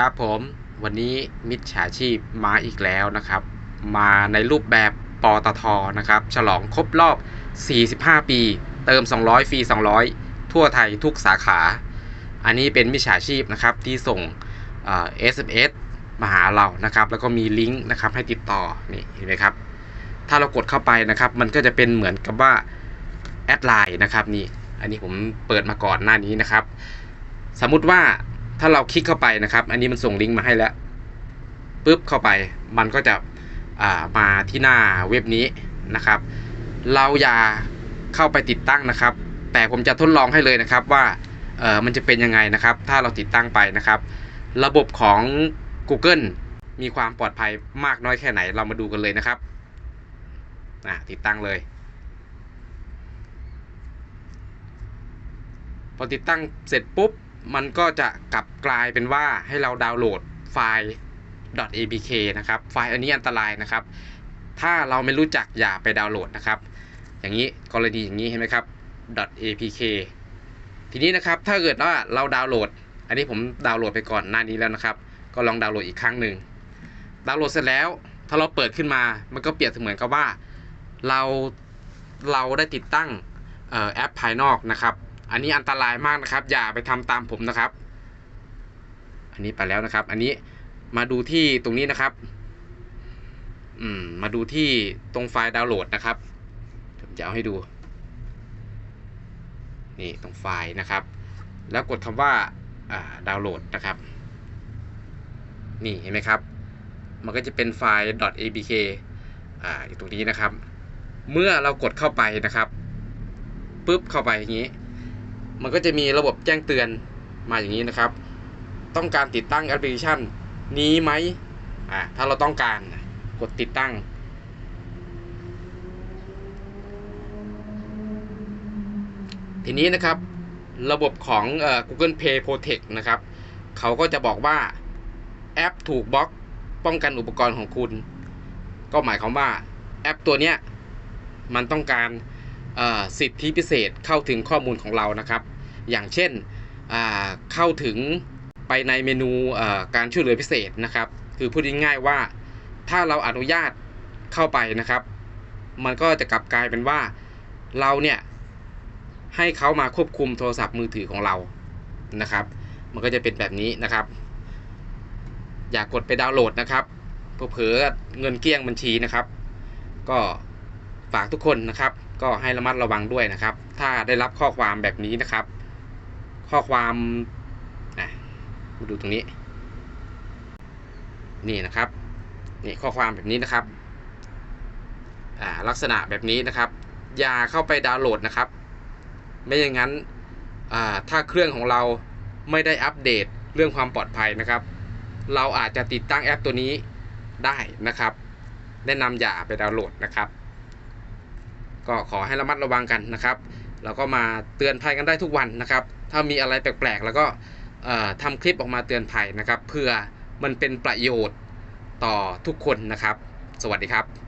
ครับผมวันนี้มิจฉาชีพมาอีกแล้วนะครับ มาในรูปแบบปตทนะครับ ฉลองครบรอบ 45 ปี เติม 200 ฟรี 200 ทั่วไทยทุกสาขา อันนี้เป็นมิจฉาชีพนะครับที่ส่งเอ่อ SMS มาหาเรานะครับ แล้วก็มีลิงก์นะครับให้ติดต่อนี่เห็นไหมครับ ถ้าเรากดเข้าไปนะครับ มันก็จะเป็นเหมือนกับว่าแอดไลน์นะครับนี่อันนี้ผมเปิดมาก่อนหน้านี้นะครับ สมมุติว่า ถ้าเราคลิกเข้าไปนะครับ อันนี้มันส่งลิงก์มาให้แล้วปุ๊บเข้าไป มันก็จะามาที่หน้าเว็บนี้นะครับ เราอย่าเข้าไปติดตั้งนะครับ แต่ผมจะทดลองให้เลยนะครับว่าเออมันจะเป็นยังไงนะครับ ถ้าเราติดตั้งไปนะครับ ระบบของ Google มีความปลอดภัยมากน้อยแค่ไหนเรามาดูกันเลยนะครับอะติดตั้งเลย พอติดตั้งเสร็จปุ๊บ มันก็จะกลับกลายเป็นว่าให้เราดาวน์โหลดไฟล์ .apk นะครับ ไฟล์อันนี้อันตรายนะครับ ถ้าเราไม่รู้จักอย่าไปดาวน์โหลดนะครับ อย่างนี้กรณีอย่างนี้เห็นไหมครับ .apk ทีนี้นะครับถ้าเกิดว่าเราดาวน์โหลด อันนี้ผมดาวน์โหลดไปก่อนหน้านี้แล้วนะครับ ก็ลองดาวน์โหลดอีกครั้งหนึ่งดาวน์โหลดเสร็จแล้ว ถ้าเราเปิดขึ้นมา มันก็เปรียบเสมือนกับว่าเราเราได้ติดตั้งออแอปภายนอกนะครับ อันนี้อันตรายมากนะครับ อย่าไปทำตามผมนะครับ อันนี้ไปแล้วนะครับ อันนี้มาดูที่ตรงนี้นะครับ อืม มาดูที่ตรงไฟล์ดาวน์โหลดนะครับผมจะเอาให้ดู นี่ตรงไฟล์นะครับ แล้วกดคำว่าอ่าดาวน์โหลดนะครับ นี่เห็นไหมครับ มันก็จะเป็นไฟล์ .abk อ่าอยู่ตรงนี้นะครับ เมื่อเรากดเข้าไปนะครับปุ๊บเข้าไปอย่างนี้ มันก็จะมีระบบแจ้งเตือนมาอย่างนี้นะครับ ต้องการติดตั้งแอปพลิเคชัน นี้ไหมอ่าถ้าเราต้องการกดติดตั้ง ทีนี้นะครับระบบของอ Google Play Protect นะครับ เขาก็จะบอกว่าแอปถูกบล็อกป้องกันอุปกรณ์ของคุณ ก็หมายความว่าแอปตัวเนี้ยมันต้องการ สิทธิพิเศษเข้าถึงข้อมูลของเรานะครับ อย่างเช่นเข้าถึงไปในเมนูการช่วยเหลือพิเศษนะครับ คือพูดง่ายๆว่าถ้าเราอนุญาตเข้าไปนะครับ มันก็จะกลับกลายเป็นว่าเราเนี่ยให้เขามาควบคุมโทรศัพท์มือถือของเรานะครับ มันก็จะเป็นแบบนี้นะครับ อย่ากกดไปดาวน์โหลดนะครับเผลอเงินเกลี้ยงบัญชีนะครับ ก็ฝากทุกคนนะครับ ก็ให้ระมัดระวังด้วยนะครับ ถ้าได้รับข้อความแบบนี้นะครับ ข้อความอะมาดูตรงนี้ นี่นะครับนี่ข้อความแบบนี้นะครับอ่าลักษณะแบบนี้นะครับ อย่าเข้าไปดาวน์โหลดนะครับ ไม่อย่างนั้นอ่าถ้าเครื่องของเราไม่ได้อัปเดตเรื่องความปลอดภัยนะครับ เราอาจจะติดตั้งแอปตัวนี้ได้นะครับ แนะนำอย่าไปดาวน์โหลดนะครับ ก็ขอให้ระมัดระวังกันนะครับแล้วก็มาเตือนภัยกันได้ทุกวันนะครับ ถ้ามีอะไรแปลกๆ แล้วก็เอ่อทำคลิปออกมาเตือนภัยนะครับ เพื่อมันเป็นประโยชน์ต่อทุกคนนะครับ สวัสดีครับ